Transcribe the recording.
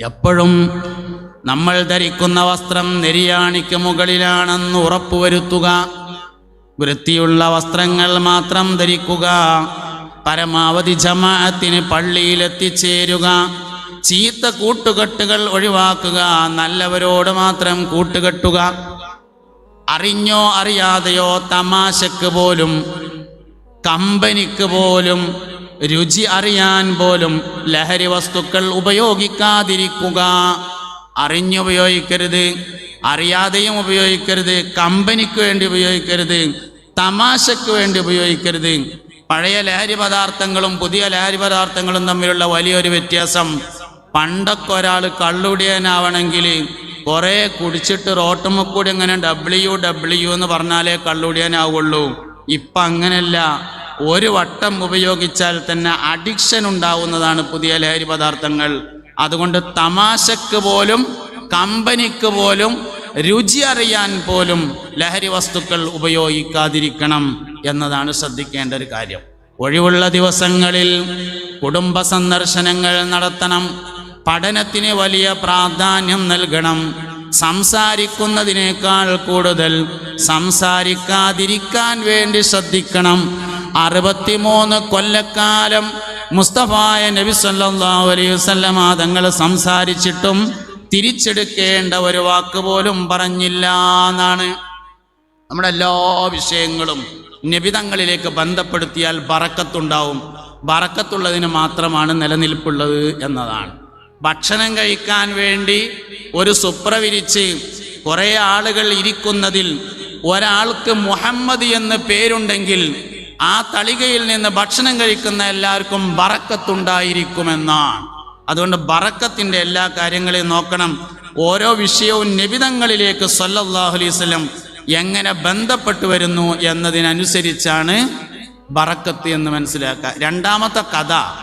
എപ്പോഴും നമ്മൾ ധരിക്കുന്ന വസ്ത്രം നെരിയാണിക്ക് മുകളിലാണെന്ന് ഉറപ്പുവരുത്തുക. വൃത്തിയുള്ള വസ്ത്രങ്ങൾ മാത്രം ധരിക്കുക. പരമാവധി ജമാഅത്തിന് പള്ളിയിലെത്തിച്ചേരുക. ചീത്ത കൂട്ടുകെട്ടുകൾ ഒഴിവാക്കുക. നല്ലവരോട് മാത്രം കൂട്ടുകെട്ടുക. അറിഞ്ഞോ അറിയാതെയോ തമാശക്ക് പോലും കമ്പനിക്ക് പോലും രുചി അറിയാൻ പോലും ലഹരി വസ്തുക്കൾ ഉപയോഗിക്കാതിരിക്കുക. അറിഞ്ഞുപയോഗിക്കരുത് അറിയാതെയും ഉപയോഗിക്കരുത് കമ്പനിക്ക് വേണ്ടി ഉപയോഗിക്കരുത് തമാശയ്ക്ക് വേണ്ടി ഉപയോഗിക്കരുത്. പഴയ ലഹരി പദാർത്ഥങ്ങളും പുതിയ ലഹരി പദാർത്ഥങ്ങളും തമ്മിലുള്ള വലിയൊരു വ്യത്യാസം പണ്ടൊക്കെ ഒരാൾ കള്ളുടിയനാവണമെങ്കിൽ കുറേ കുടിച്ചിട്ട് റോട്ടുമ്മക്കൂടി ഇങ്ങനെ ഡബ്ല്യു ഡബ്ല്യു എന്ന് പറഞ്ഞാലേ കള്ളുടിയനാവുള്ളൂ. ഇപ്പം അങ്ങനെയല്ല ഒരു വട്ടം ഉപയോഗിച്ചാൽ തന്നെ അഡിക്ഷൻ ഉണ്ടാവുന്നതാണ് പുതിയ ലഹരി പദാർത്ഥങ്ങൾ. അതുകൊണ്ട് തമാശക്ക് പോലും കമ്പനിക്ക് പോലും രുചി അറിയാൻ പോലും ലഹരി വസ്തുക്കൾ ഉപയോഗിക്കാതിരിക്കണം എന്നതാണ് ശ്രദ്ധിക്കേണ്ട ഒരു കാര്യം. ഒഴിവുള്ള ദിവസങ്ങളിൽ കുടുംബ സന്ദർശനങ്ങൾ നടത്തണം. പഠനത്തിന് വലിയ പ്രാധാന്യം നൽകണം. സംസാരിക്കുന്നതിനേക്കാൾ കൂടുതൽ സംസാരിക്കാതിരിക്കാൻ വേണ്ടി ശ്രദ്ധിക്കണം. അറുപത്തിമൂന്ന് കൊല്ലക്കാലം മുസ്തഫായ നബി സല്ലല്ലാഹു അലൈഹി വസല്ലമ തങ്ങൾ സംസാരിച്ചിട്ടും തിരിച്ചെടുക്കേണ്ട ഒരു വാക്ക് പോലും പറഞ്ഞില്ല എന്നാണ്. നമ്മുടെ എല്ലാ വിഷയങ്ങളും നിബിതങ്ങളിലേക്ക് ബന്ധപ്പെടുത്തിയാൽ ബറക്കത്തുണ്ടാവും. ബറക്കത്തുള്ളതിന് മാത്രമാണ് നിലനിൽപ്പുള്ളത് എന്നതാണ്. ഭക്ഷണം കഴിക്കാൻ വേണ്ടി ഒരു സുപ്ര വിരിച്ച് കുറേ ആളുകൾ ഇരിക്കുന്നതിൽ ഒരാൾക്ക് മുഹമ്മദ് എന്ന് പേരുണ്ടെങ്കിൽ ആ തളികയിൽ നിന്ന് ഭക്ഷണം കഴിക്കുന്ന എല്ലാവർക്കും ബറക്കത്തുണ്ടായിരിക്കുമെന്നാണ്. അതുകൊണ്ട് ബറക്കത്തിന്റെ എല്ലാ കാര്യങ്ങളെയും നോക്കണം. ഓരോ വിഷയവും നിബിതങ്ങളിലേക്ക് സല്ലല്ലാഹു അലൈഹി വസല്ലം എങ്ങനെ ബന്ധപ്പെട്ടു വരുന്നു എന്നതിനനുസരിച്ചാണ് ബറക്കത്ത് എന്ന് മനസ്സിലാക്കുക. രണ്ടാമത്തെ കഥ.